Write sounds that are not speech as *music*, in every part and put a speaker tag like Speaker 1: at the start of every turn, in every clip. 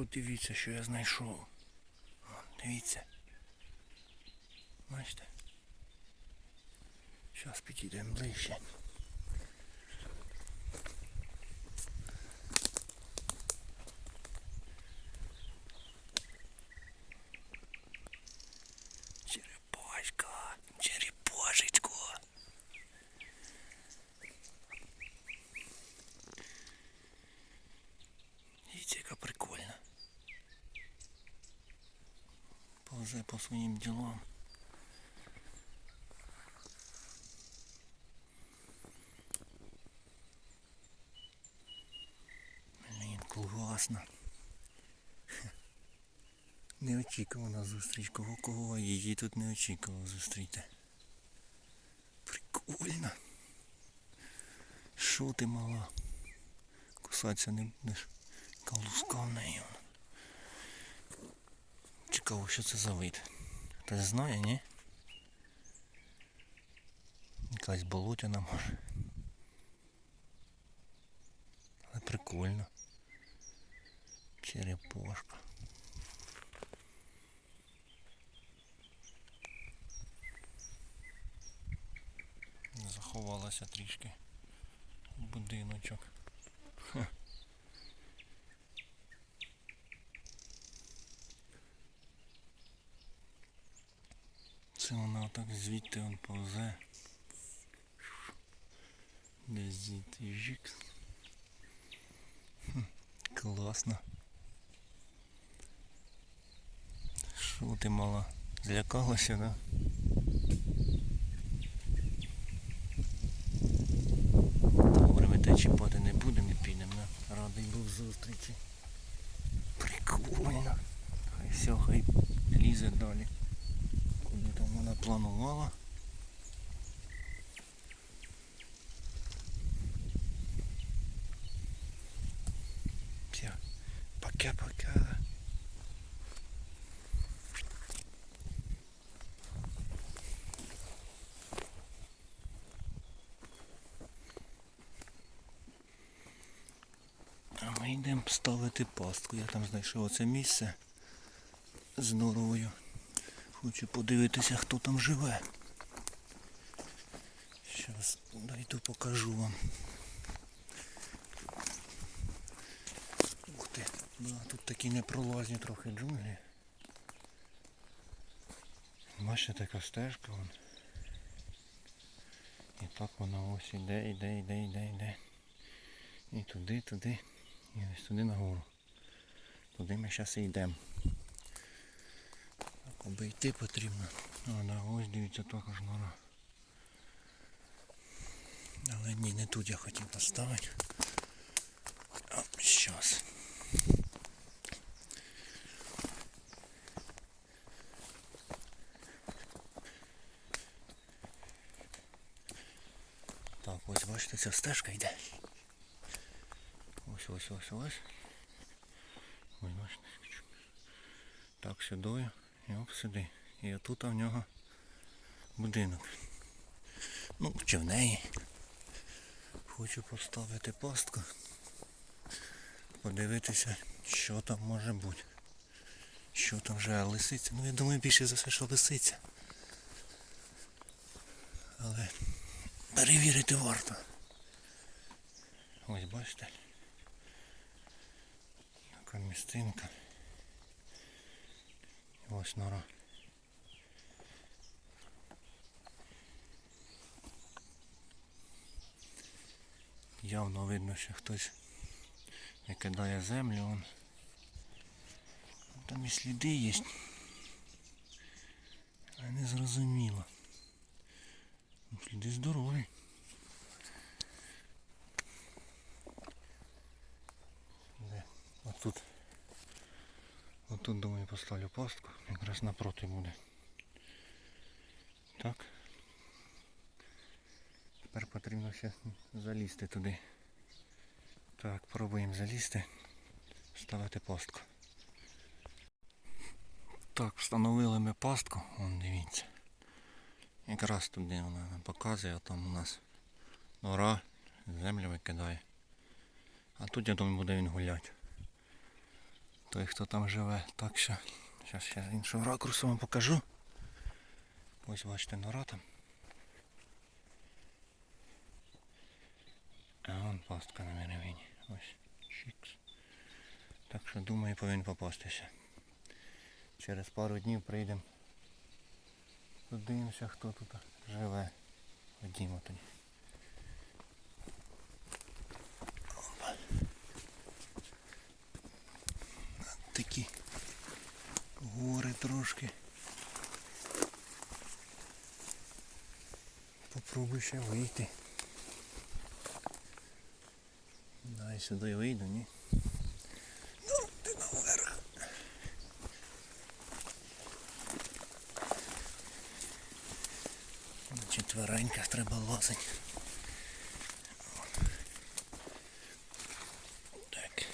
Speaker 1: подивіться, що я знайшов. Дивіться. Бачите? Зараз підійдемо ближче. Черепашка, черепашечко. Дивіться, яка прикольна. Повзе по своїм ділам. Блін, класно. Хе. *laughs* Неочікувана зустріч. Кого кого, її тут не очікував зустріти. Прикольно. Що ти мала? Кусатися не будеш. Калуска в неї. Цікаво, що це за вид. Хтось знає, ні? Якась болотяна може. Але прикольно. Черепашка. Заховалася трішки в будиночок. Ха. Це вона отак звідти он повзе. Десь звідти жік. Класно. Що ти мала? Злякалася, да? Добре, ми те чіпати не будемо і підемо. да? Радий був зустрічі. Прикольно. Хай все, хай лізе далі. Вона планувала. Все, пока-пока. Ми йдемо ставити пастку. Я там знайшов оце місце з норою. Хочу подивитися, хто там живе. Зараз дойду покажу вам. Ух ти, да, тут такі непролазні трохи джунглі. Бачите, така стежка вон. І так вона ось іде, іде, іде, іде, іде. І туди, туди. І ось туди нагору. Туди ми зараз і йдемо. Обійти потрібно. А, да, ось дивіться також нора. Але ні, не тут я хотів поставити. А, щас. Так, ось бачите, ця стежка йде. Ось, ось, ось, ось. Ось, бачите. Так, сюди і оп сюди. І отут в нього будинок. Ну, чи в неї. Хочу поставити пастку. Подивитися, що там може бути. Що там вже лисиця. Ну я думаю більше за все, що лисиця. Але перевірити варто. Ось бачите. Яка містинка. Ось нора. Явно видно, що хтось не кидає землю. Вон. Там і сліди є. А не зрозуміло. Ну, Сліди здорові. Де? Отут. Отут думаю поставлю пастку. Якраз напроти буде. Так. Тепер потрібно ще залізти туди. Так, пробуємо залізти, ставити пастку. Так, встановили ми пастку, вон дивіться. Якраз туди вона показує, а там у нас нора, землю викидає. А тут я думаю буде він гуляти. Той, хто там живе. Так що, зараз з іншого ракурсу вам покажу. Ось бачите нора там. А вон пастка на меревині. Ось. Чікс. Так що думаю повинен попастися. Через пару днів прийдемо. Подивимося, хто тут живе. Ходімо тоді. Такі гори трошки. Попробуй ще вийти. Дай сюди вийду, ні? Ну, ти наверх. На четвереньках треба лазити. Так.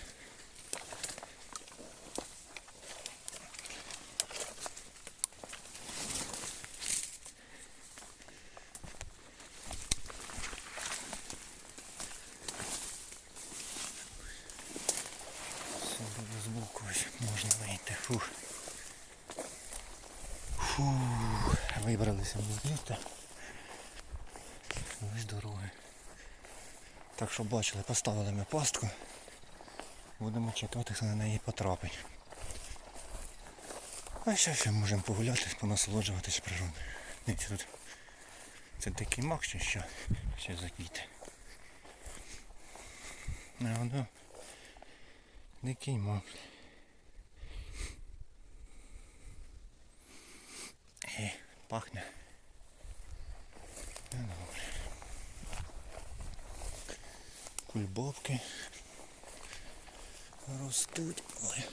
Speaker 1: Сюди з боку ось можна Фух. Фух. Вибралися ми звідти. Ось дороги. Так що бачили, поставили ми пастку. Будемо чекати, хто на неї потрапить. А ще ще можемо погуляти, понасолоджуватись природою. Дивіться тут. Це дикий мак чи що? Ще за квіти. А. Дикий мак. Пахне. Ну, добре. Кульбобки ростуть. Ой.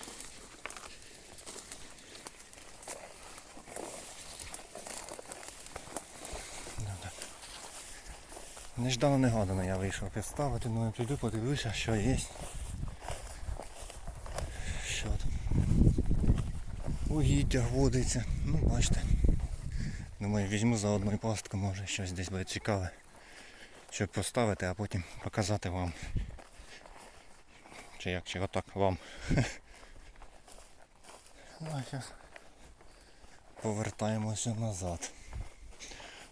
Speaker 1: Неждано негадано я вийшов підставити, ну я піду подивлюся, що є. Що там? Угіддя водиться. Ну, бачите. Думаю, візьму за одну пастку, може щось десь буде цікаве. Щоб поставити, а потім показати вам. Чи як, чи отак вам. Ну, а зараз повертаємося назад.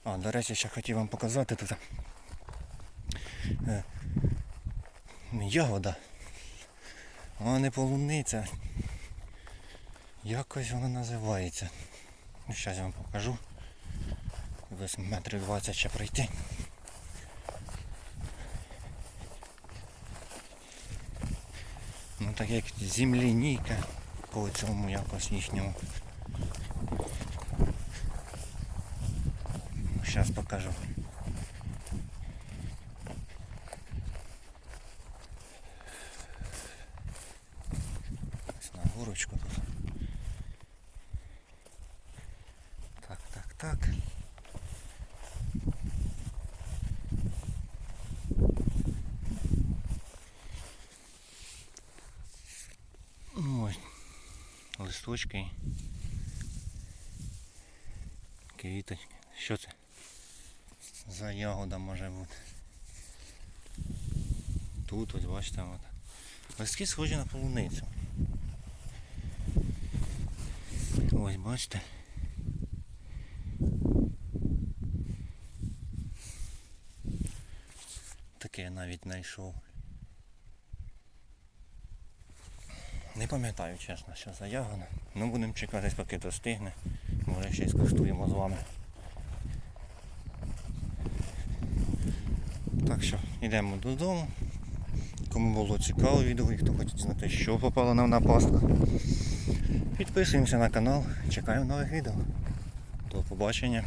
Speaker 1: А, до речі, ще хотів вам показати тут. Е, ягода. Вона не полуниця. Якось вона називається. Ну, зараз я вам покажу. Десь метрів 20 ще пройти. Ну так як земляніка по цьому якось їхньому. Зараз покажу. Ось на горочку тут. Так, так, так. Листочки. Квіточки. Що це? За ягода може бути. Тут ось бачите от. Листки схожі на полуницю. Ось бачите. Таке я навіть знайшов. Не пам'ятаю чесно, що за ягода. Ну будемо чекати, поки достигне. Може ще й скуштуємо з вами. Так що йдемо додому. Кому було цікаво відео і хто хоче знати, що попало нам на пастку. Підписуємося на канал, чекаємо нових відео. До побачення.